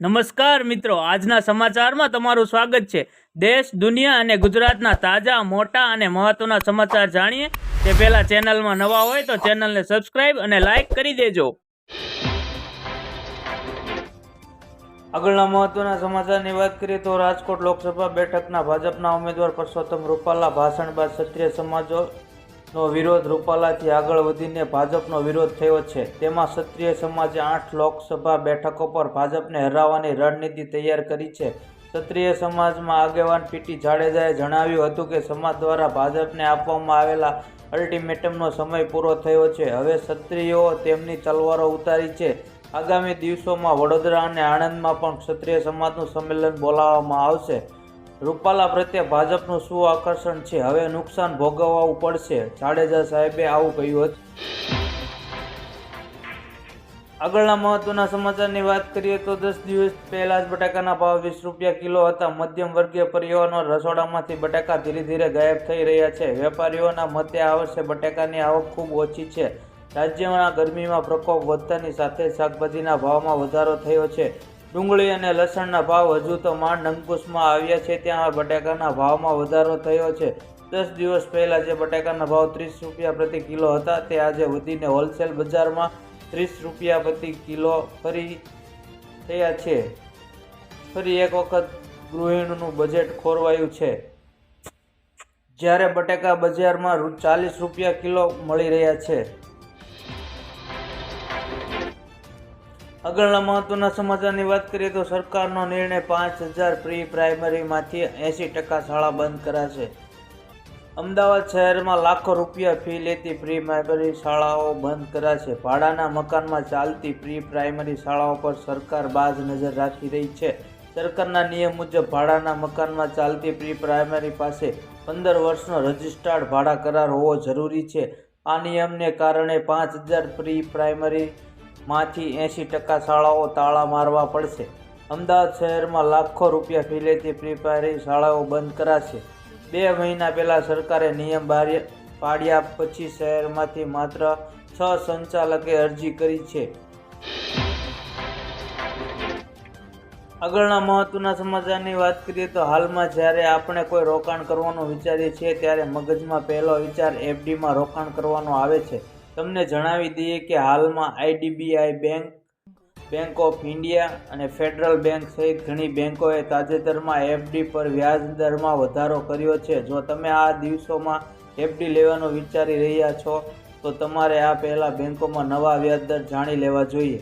નમસ્કાર મિત્રો, આજના સમાચારમાં તમારું સ્વાગત છે. દેશ, દુનિયા અને ગુજરાતના તાજા, મોટા અને મહત્વના સમાચાર જાણીએ. તે પહેલા ચેનલમાં નવા હોય તો ચેનલને સબસ્ક્રાઇબ અને લાઈક કરી દેજો. આગળના મહત્વના સમાચારની વાત કરીએ તો રાજકોટ લોકસભા બેઠકના ભાજપના ઉમેદવાર પરસોત્તમ રૂપાલા ભાષણ બાદ ક્ષત્રિય સમાજો નો વિરોધ રૂપાલાથી આગળ વધીને ભાજપનો વિરોધ થયો છે. તેમાં ક્ષત્રિય સમાજે આઠ લોકસભા બેઠકો પર ભાજપને હરાવવાની રણનીતિ તૈયાર કરી છે. ક્ષત્રિય સમાજમાં આગેવાન પીટી જાડેજાએ જણાવ્યું હતું કે, સમાજ દ્વારા ભાજપને આપવામાં આવેલા અલ્ટિમેટમનો સમય પૂરો થયો છે. હવે ક્ષત્રિયો તેમની તલવારો ઉતારી છે. આગામી દિવસોમાં વડોદરા અને આણંદમાં પણ ક્ષત્રિય સમાજનું સંમેલન બોલાવવામાં આવશે. રૂપાલા પ્રત્યે ભાજપનું શું આકર્ષણ છે? હવે નુકસાન ભોગવવું પડશે. જાડેજા સાહેબે આવું કહ્યું હતું. આગળના મહત્વના સમાચારની વાત કરીએ તો દસ દિવસ પહેલા જ બટાકાના ભાવ વીસ રૂપિયા કિલો હતા. મધ્યમ વર્ગીય પરિવારો રસોડામાંથી બટાકા ધીરે ધીરે ગાયબ થઈ રહ્યા છે. વેપારીઓના મતે આ વર્ષે બટાકાની આવક ખૂબ ઓછી છે. રાજ્યમાં ગરમીમાં પ્રકોપ વધતાની સાથે શાકભાજીના ભાવમાં વધારો થયો છે. ડુંગળી અને લસણના ભાવ હજુ તો માંડ અંકુશમાં આવ્યા છે. ત્યાં બટાકાના ભાવમાં વધારો થયો છે. દસ દિવસ પહેલાં જે બટાકાના ભાવ ત્રીસ રૂપિયા પ્રતિ કિલો હતા, તે આજે વધીને હોલસેલ બજારમાં ત્રીસ રૂપિયા પ્રતિ કિલો ફરી થયા છે. ફરી એક વખત ગૃહિણીનું બજેટ ખોરવાયું છે. જ્યારે બટાકા બજારમાં ચાલીસ રૂપિયા કિલો મળી રહ્યા છે. આગળના મહત્વના સમાચારની વાત કરીએ તો સરકારનો નિર્ણય પાંચ હજાર પ્રી પ્રાઇમરીમાંથી એંસી ટકા શાળા બંધ કરાશે. અમદાવાદ શહેરમાં લાખો રૂપિયા ફી લેતી પ્રી પ્રાઇમરી શાળાઓ બંધ કરાશે. ભાડાના મકાનમાં ચાલતી પ્રી પ્રાઇમરી શાળાઓ પર સરકાર બાજ નજર રાખી રહી છે. સરકારના નિયમ મુજબ ભાડાના મકાનમાં ચાલતી પ્રી પ્રાઇમરી પાસે પંદર વર્ષનો રજિસ્ટર્ડ ભાડા કરાર હોવો જરૂરી છે. આ નિયમને કારણે પાંચ હજાર પ્રી પ્રાઇમરી માંથી એંસી ટકા શાળાઓ તાળા મારવા પડશે. અમદાવાદ શહેરમાં લાખો રૂપિયા ફી લેતી પ્રી શાળાઓ બંધ કરાશે. બે મહિના પહેલાં સરકારે નિયમ પાડ્યા પછી શહેરમાંથી માત્ર છ સંચાલકે અરજી કરી છે. આગળના મહત્વના સમાચારની વાત કરીએ તો હાલમાં જ્યારે આપણે કોઈ રોકાણ કરવાનું વિચારીએ છીએ, ત્યારે મગજમાં પહેલો વિચાર એફડીમાં રોકાણ કરવાનો આવે છે. તમને જણાવી દઈએ કે હાલમાં IDBI bank bank of India અને ફેડરલ બેંક સહિત ઘણી બેંકોએ તાજેતરમાં એફડી પર વ્યાજ દરમાં વધારો કર્યો છે. જો તમે આ દિવસોમાં એફડી લેવાનું વિચારી રહ્યા છો, તો તમારે આ પહેલાં બેંકોમાં નવા વ્યાજદર જાણી લેવા જોઈએ.